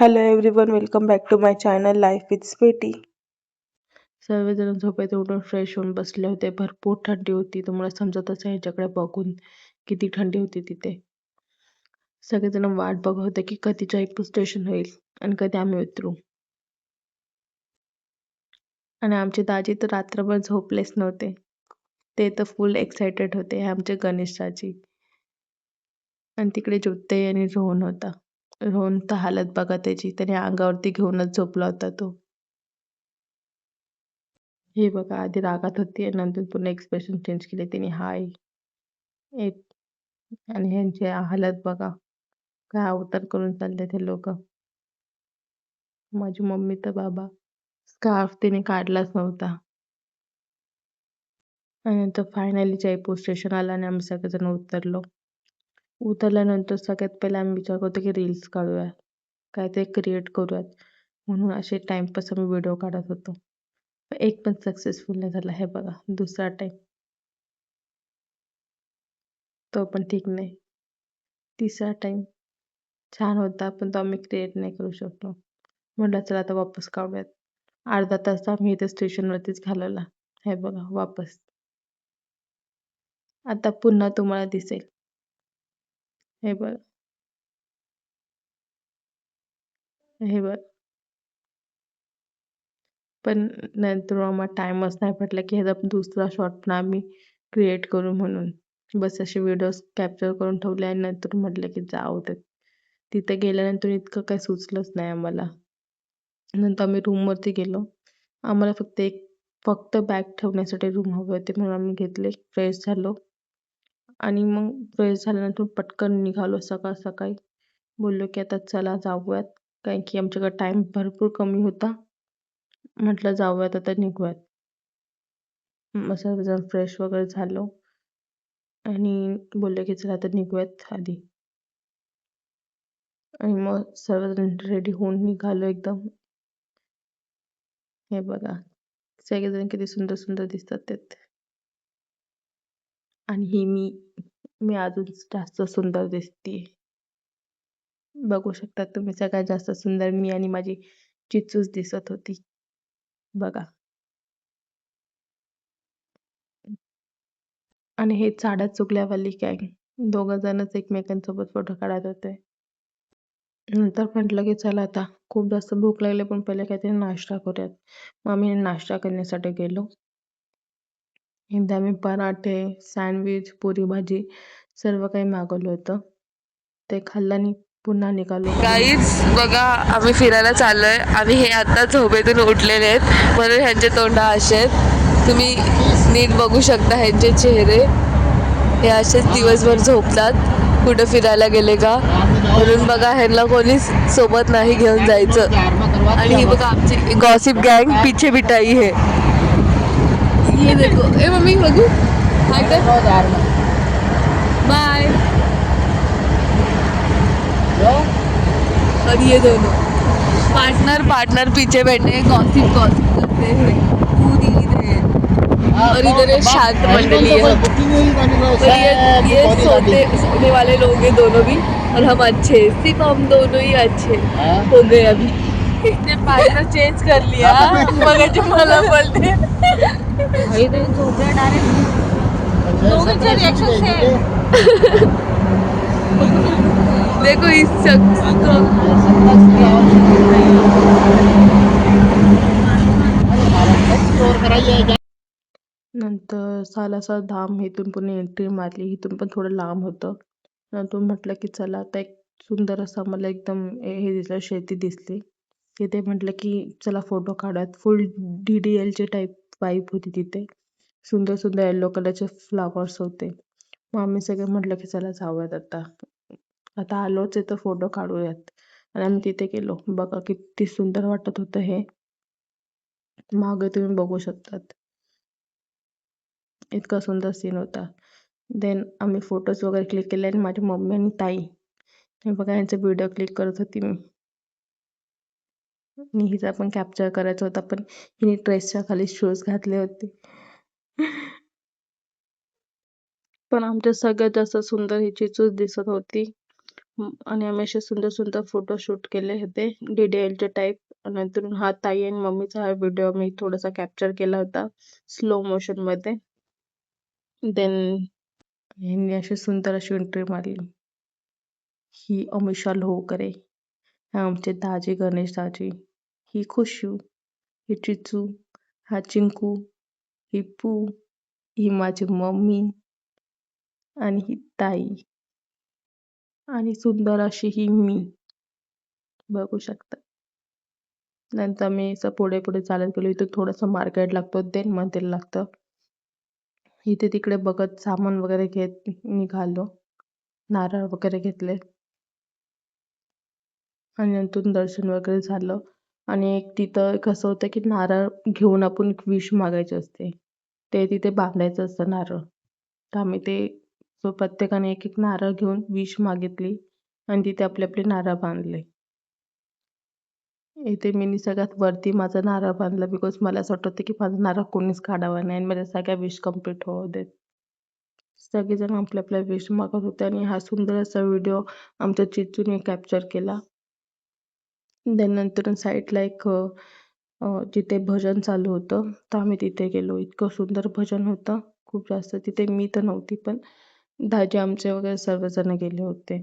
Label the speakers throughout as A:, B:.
A: Hello everyone welcome back to my channel life with Sweety सर्वजण झोपेत उठून fresh होऊन बसले होते. भरपूर थंडी होती. तुम्हाला समजतच आहे ह्याच्याकडे बघून किती थंडी होती तिथे. सगळेजण वाट बघत होते की कधी जयपूर स्टेशन होईल आणि कधी आम्ही उतरू. आणि आमचे दाजी तर रात्रभर झोपलेच नव्हते. ते तर फुल एक्सायटेड होते हे आमचे गणेश दाजी आणि तिकडे ज्योते आणि रोहन होता. रोहन तर हालत बघा त्याची. त्याने अंगावरती घेऊनच झोपला होता तो. हे बघा आधी रागात होती आणि नंतर पुन्हा एक्सप्रेशन चेंज केले. तिने हाय एक आणि ह्यांची हालत बघा. काय अवतार करून चालले ते लोक. माझी मम्मी तर बाबा स्कार्फ तिने काढलाच नव्हता. आणि नंतर फायनली जयपूर स्टेशन आला आणि आम्ही सगळेजण उतरलो. उतरल्यानंतर सगळ्यात पहिले आम्ही विचार करतो की रील्स काढूया. काहीतरी क्रिएट करूयात. म्हणून असे टाइमपास आम्ही व्हिडिओ काढत होतो. एक पण सक्सेसफुल नाही झाला. हे बघा दुसरा टाईम तो पण ठीक नाही. तिसरा टाइम छान होता पण तो आम्ही क्रिएट नाही करू शकलो. म्हटलं चला आता वापस काढूयात. अर्धा तास आम्ही इथे स्टेशनवरतीच घालवला. हे बघा वापस. आता पुन्हा तुम्हाला दिसेल. हे बघ. हे बघ. पण नंतर आम्हाला टाइमच नाही भेटला की ह्याचा दुसरा शॉट पण आम्ही क्रिएट करू म्हणून. बस असे व्हिडिओज कॅप्चर करून ठेवले आणि नंतर म्हटलं की जाऊ ते तिथे गेल्यानंतर इतकं काही सुचलंच नाही आम्हाला. नंतर आम्ही रूमवरती गेलो. आम्हाला फक्त एक फक्त बॅग ठेवण्यासाठी रूम हवे होते म्हणून आम्ही घेतले. फ्रेश झालो. आणि मग फ्रेश झाल्यानंतर पटकन निघालो सकाळ सकाळी. बोललो की आता चला जाऊयात कारण की आमच्याकडे टाईम भरपूर कमी होता. म्हटलं जाऊयात आता निघूयात. मग सर्वजण फ्रेश वगैरे झालो. आणि बोललो की चला आता निघूयात आधी. आणि मग सर्वजण रेडी होऊन निघालो एकदम. हे बघा सगळेजण किती सुंदर सुंदर दिसतात ते. आणि ही मी मी अजून जास्त सुंदर दिसते बघू शकता तुम्ही सगळ्यात जास्त सुंदर मी आणि माझी चिचूच दिसत होती. बघा. आणि हे चाड्यात चुकल्यावाली काय दोघं जणच एकमेकांसोबत फोटो काढत होते. नंतर म्हटलं की चला आता खूप जास्त भूक लागली पण पहिले काहीतरी नाश्ता करूयात. मग आम्ही नाश्ता करण्यासाठी गेलो. एकदा आम्ही पराठे सँडविच पुरी भाजी सर्व काही मागवलं होतं. ते खाल्लं आणि पुन्हा निघालो.
B: काहीच बघा आम्ही फिरायला चाललोय. आम्ही हे आता झोपेतून उठलेले आहेत. म्हणून ह्यांचे तोंड असे आहेत. तुम्ही नीट बघू शकता ह्यांचे चेहरे. हे असेच दिवसभर झोपतात. कुठं फिरायला गेले का? म्हणून बघा ह्यांना कोणीच सोबत नाही घेऊन जायचं. आणि ही बघा आमची गॉसिप गँग पिछे बिटाई हे. ये देखो। ए मम्मी हाय कर बाय और ये दोनों। पार्टनर पार्टनर पीछे बैठे गॉसिप गॉसिप करते हैं पूरी इधर और इधर ये शांत मंडली है। ये ये सोते सोने वाले लोग हैं दोनों भी। और हम अच्छे सिर्फ हम दोनों ही अच्छे हो गए अभी। पार्टनर चेंज कर लिया मगर मला बोलते देखो इस शख्स को
A: नंतर सालासर धाम इथून पुन्हा एंट्री मारली. इथून पण थोडं लांब होतं. नंतर म्हटलं की चला आता एक सुंदर असा मला एकदम हे हे दिसलं शेती दिसली. तिथे म्हटलं की चला फोटो काढूयात. फुल डी डी एलचे टाईप वाईप होती तिथे. सुंदर सुंदर येल्लो कलरचे फ्लावर्स होते. मग आम्ही सगळे म्हटलं की चला जाऊयात आता. आता आलोच आहे तर फोटो काढूयात. आणि आम्ही तिथे गेलो. बघा किती सुंदर वाटत होतं हे. मागे तुम्ही बघू शकतात. इतका सुंदर सीन होता. देन आम्ही फोटोज वगैरे क्लिक केले आणि माझी मम्मी आणि ताई. बघा यांचा व्हिडिओ क्लिक करत होती मी. हिचा पण कॅप्चर करायचा होता पण हिने ड्रेसच्या खाली शूज घातले होते. पण आमच्या सगळ्यात जास्त सुंदर ही चिचूच दिसत होती. आणि आम्ही असे सुंदर सुंदर फोटो शूट केले होते डी डी एलचे टाईप नंतर हा ताई आणि मम्मीचा हा व्हिडिओ मी थोडासा कॅप्चर केला होता स्लो मोशनमध्ये. देन हिने अशी सुंदर अशी एंट्री मारली. ही अमिषा लोहकरे आमचे दाजी गणेश दाजी. ही खुशू ही चिचू हा चिंकू ही पू ही माझी मम्मी आणि ही ताई आणि सुंदर अशी ही मी. बघू शकता. नंतर मी असं पुढे पुढे चालत गेलो. इथे थोडंसं मार्केट लागतो देन मंदिर लागतं. इथे तिकडे बघत सामान वगैरे घेत निघालो. नारळ वगैरे घेतले. आणि नंतर दर्शन वगैरे झालं. आणि एक तिथं कसं होतं की नारळ घेऊन आपण एक विश मागायची असते. ते तिथे बांधायचं असतं नारळ. तर आम्ही ते सो प्रत्येकाने एक एक नारळ घेऊन विश मागितली आणि तिथे आपले आपले नारळ बांधले. इथे मी सगळ्यात वरती माझा नारळ बांधला बिकॉज मला असं वाटत होतं की माझा नारळ कोणीच काढावा नाही आणि माझ्या सगळ्या विश कंप्लीट होऊ देत. सगळेजण आपल्या आपल्या विश मागत होते आणि हा सुंदर असा व्हिडिओ आमच्या चिचूने कॅप्चर केला. देन नंतर साईडला एक जिथे भजन चालू होतं तर आम्ही तिथे गेलो. इतकं सुंदर भजन होतं. खूप जास्त तिथे मी तर नव्हती पण दाजी आमचे वगैरे सर्वजण गेले होते.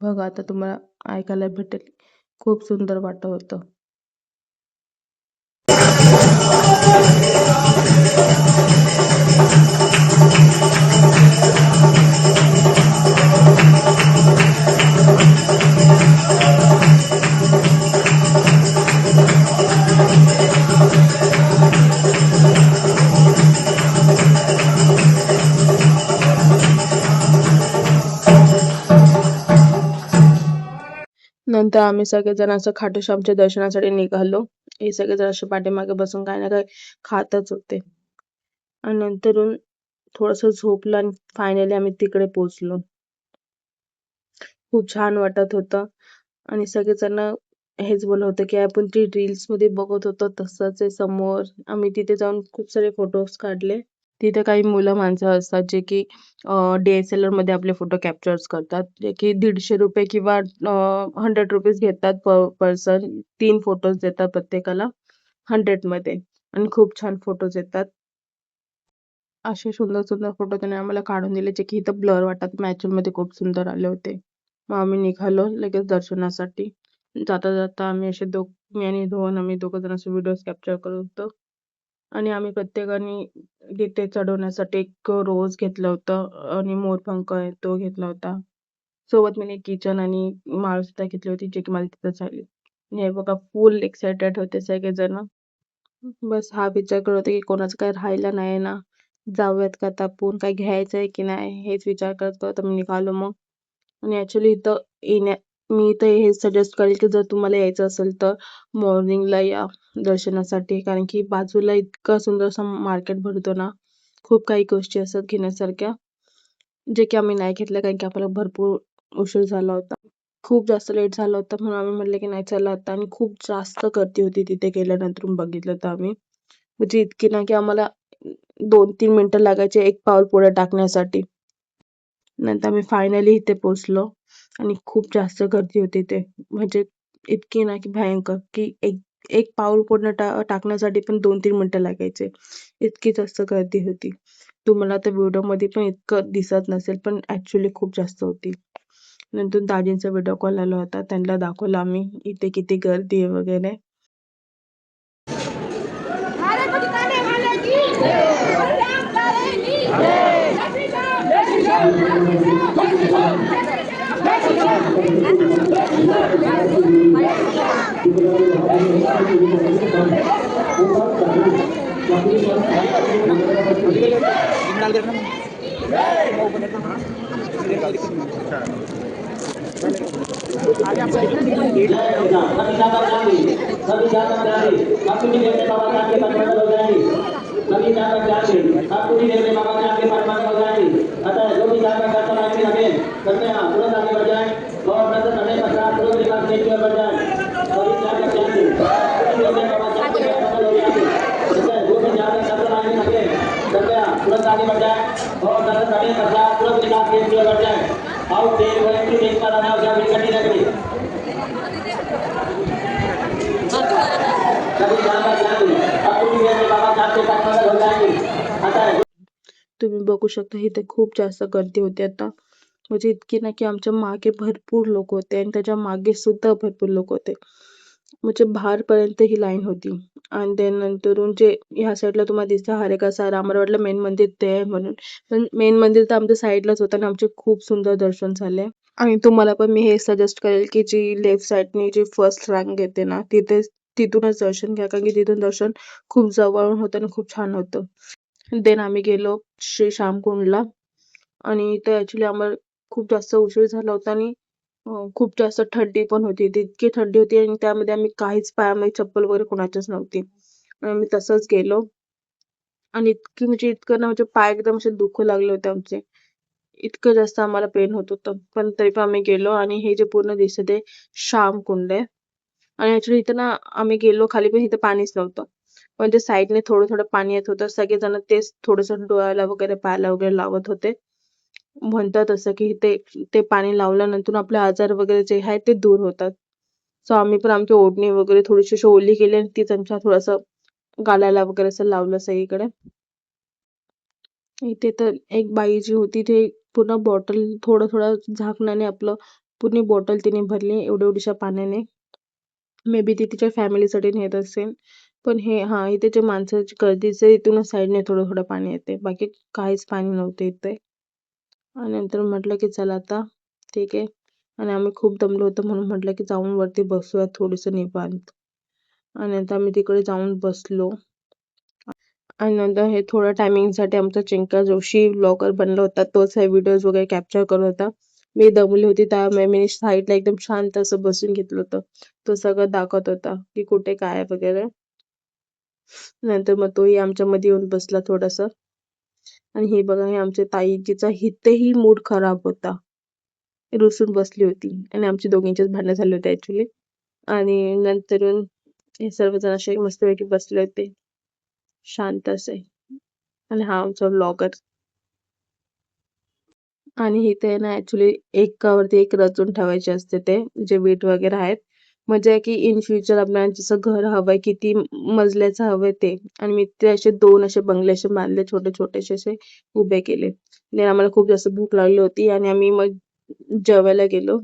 A: बघा आता तुम्हाला ऐकायला भेटेल. खूप सुंदर वाटत होतं. तर आम्ही सगळेजण असं खाटूश्यामच्या दर्शनासाठी निघालो. हे सगळेजण असे पाठीमागे बसून काही ना काही खातच होते. आणि नंतरून थोडंसं झोपलं आणि फायनली आम्ही तिकडे पोहोचलो. खूप छान वाटत होतं. आणि सगळेजण हेच बोलत होते की आपण ती रील्समध्ये बघत होतो तसंच आहे समोर. आम्ही तिथे जाऊन खूप सारे फोटोज काढले. तिथे काही मुलं माणसं असतात जे की डी एस एलमध्ये आपले फोटो कॅप्चर्स करतात. जे की दीडशे रुपये किंवा हंड्रेड रुपीज घेतात पर पर्सन तीन फोटोज देतात प्रत्येकाला हंड्रेडमध्ये. आणि खूप छान फोटोज येतात. असे सुंदर सुंदर फोटो त्याने आम्हाला काढून दिले. जे की इथं ब्लर वाटतात. मॅचमध्ये मध्ये खूप सुंदर आले होते. मग आम्ही निघालो लगेच दर्शनासाठी. जाता जाता आम्ही असे दोघ मी आणि धोन आम्ही दोघं जण असे व्हिडिओज कॅप्चर करत होतो. आणि आम्ही प्रत्येकाने तिथे चढवण्यासाठी एक रोज घेतलं होतं आणि मोरपंख आहे तो घेतला होता. सोबत मी किचन आणि माळ सुद्धा घेतली होती जे की मला तिथं आणि हे बघा फुल एक्सायटेड होते सगळेजण. बस हा विचार करत होते की कोणाचं काय राहिलं नाही ना. जाऊयात का आता काय घ्यायचं आहे की नाही? हेच विचार करत करत मी निघालो मग. आणि ॲक्च्युली इथं येण्या मी तर हे सजेस्ट करेल की जर तुम्हाला यायचं असेल तर मॉर्निंगला या दर्शनासाठी. कारण की बाजूला इतका सुंदर असं मार्केट भरतो ना खूप काही गोष्टी असतात घेण्यासारख्या जे की आम्ही नाही घेतल्या कारण की आपल्याला भरपूर उशीर झाला होता. खूप जास्त लेट झाला होता म्हणून आम्ही म्हटलं की नाही चला आता. आणि खूप जास्त गर्दी होती तिथे गेल्यानंतर बघितलं तर आम्ही. म्हणजे इतकी ना की आम्हाला दोन तीन मिनटं लागायचे एक पाऊल पुढे टाकण्यासाठी. नंतर आम्ही फायनली इथे पोचलो आणि खूप जास्त गर्दी होती ते. म्हणजे इतकी ना की भयंकर की एक एक पाऊल पूर्ण टा टाकण्यासाठी पण दोन तीन मिनिटं लागायचे. इतकी जास्त गर्दी होती. तुम्हाला त्या व्हिडिओमध्ये पण इतकं दिसत नसेल पण ॲक्च्युली खूप जास्त होती. नंतर दाजींचा व्हिडिओ कॉल आला होता. त्यांना दाखवला आम्ही इथे किती गर्दी आहे वगैरे.
C: Kami datang dari, kami datang di dalam tawaran kita kepada dari, kami datang di dalam tawaran datang dari.
A: तुम्ही बघू शकता इथे खूप जास्त गर्दी होती आता. म्हणजे इतकी ना की आमच्या मागे भरपूर लोक होते आणि त्याच्यामागे सुद्धा भरपूर लोक होते. म्हणजे बाहेरपर्यंत ही लाईन होती. आणि त्यानंतर जे ह्या साईडला तुम्हाला दिसतं हरेकासा रामरवाडला मेन मंदिर ते आहे म्हणून. पण मेन मंदिर तर आमच्या साईडलाच होतं आणि आमचे खूप सुंदर दर्शन झाले. आणि तुम्हाला पण मी हे सजेस्ट करेल की जी लेफ्ट साईडनी जी फर्स्ट रँक येते ना तिथे तिथूनच दर्शन घ्या. कारण की तिथून दर्शन खूप जवळून होतं आणि खूप छान होतं. देन आम्ही गेलो श्री श्यामकुंडला. आणि इथं ॲक्च्युली आम्हाला खूप जास्त उशीर झाला होता आणि खूप जास्त थंडी पण होती. तितकी इतकी थंडी होती आणि त्यामध्ये आम्ही काहीच पायामध्ये चप्पल वगैरे कोणाचीच नव्हती. आम्ही तसंच गेलो. आणि इतकी म्हणजे इतकं ना म्हणजे पाय एकदम असे दुखू लागले होते आमचे. इतकं जास्त आम्हाला पेन होत होतं. पण तरी पण आम्ही गेलो आणि हे जे पूर्ण दिसत आहे श्याम कुंड. आहे आणि ऍक्च्युली इथं ना आम्ही गेलो खाली पण इथं पाणीच नव्हतं. पण ते साईडने थोडं थोडं पाणी येत होतं. सगळेजण तेच थोडंसं डोळ्याला वगैरे पायाला वगैरे लावत होते. म्हणतात असं की ते ते पाणी लावल्यानंतर आपले आजार वगैरे जे आहेत ते दूर होतात. सो आम्ही पण आमची ओढणी वगैरे थोडीशी अशी ओली केली आणि तीच आमच्या थोडंसं गालाला वगैरे असं लावलं सगळीकडे. इथे तर एक बाई जी होती ते पूर्ण बॉटल थोडं थोडं झाकणाने आपलं पूर्ण बॉटल तिने भरली एवढ्या एवढ्याशा पाण्याने. मे बी ती तिच्या फॅमिलीसाठी नेत असेल. पण हे हा इथे जे माणसाची गर्दीचे इथूनच साईडने थोडं थोडं पाणी येते. बाकी काहीच पाणी नव्हते इथे. आणि नंतर म्हटलं की चला आता ठीक आहे. आणि आम्ही खूप दमलो होतो म्हणून म्हटलं की जाऊन वरती बसूया थोडंसं निवांत. आणि नंतर आम्ही तिकडे जाऊन बसलो. आणि नंतर हे थोड्या टायमिंगसाठी आमचा चिंका जोशी ब्लॉगर बनला होता. तोच हे व्हिडिओज वगैरे कॅप्चर करत होता. मी दमली होती. त्यामुळे मी साईडला एकदम शांत असं बसून घेतलं होतं. तो सगळं दाखवत होता की कुठे काय वगैरे. नंतर मग तोही आमच्यामध्ये येऊन बसला थोडासा. आणि हे बघा हे आमच्या ताईजीचा हितही मूड खराब होता. रुसून बसली होती. आणि आमची दोघींचेच भांडणं झाली होती ऍक्च्युली आणि नंतर हे सर्वजण असे मस्तपैकी बसले होते. शांत असे आणि हा आमचा ब्लॉगर आणि इथे ना ऍक्च्युली एकावरती एक रचून ठेवायचे असते ते जे वीट वगैरे आहेत. म्हणजे की इन फ्युचर आपल्याला जसं घर हवंय किती मजल्याचं हवंय ते. आणि मी ते असे दोन असे बंगले असे बांधले छोटे छोटेसे असे उभे केले. आणि आम्हाला खूप जास्त भूक लागली होती आणि आम्ही मग जेवायला गेलो.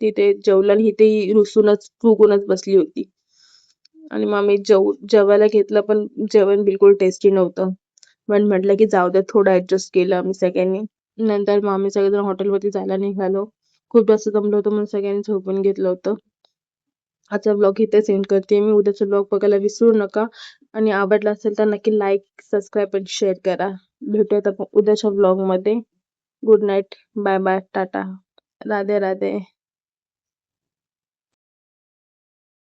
A: तिथे जेवलं आणि इथे रुसूनच फुगूनच बसली होती. आणि मग आम्ही जेव जेवायला घेतलं पण जेवण बिलकुल टेस्टी नव्हतं. पण म्हटलं की जाऊ द्या थोडं ऍडजस्ट केलं आम्ही सगळ्यांनी. नंतर मग आम्ही सगळेजण हॉटेलवरती जायला निघालो. खूप जास्त जमलं होतं म्हणून सगळ्यांनी झोपून घेतलं होतं. आजचा ब्लॉग इथे सेंड करते. मी उद्याचा ब्लॉग बघायला विसरू नका. आणि आवडला असेल तर नक्की लाईक सबस्क्राईब आणि शेअर करा. भेटूयात आपण उद्याच्या ब्लॉगमध्ये good night bye bye tata Radhe Radhe.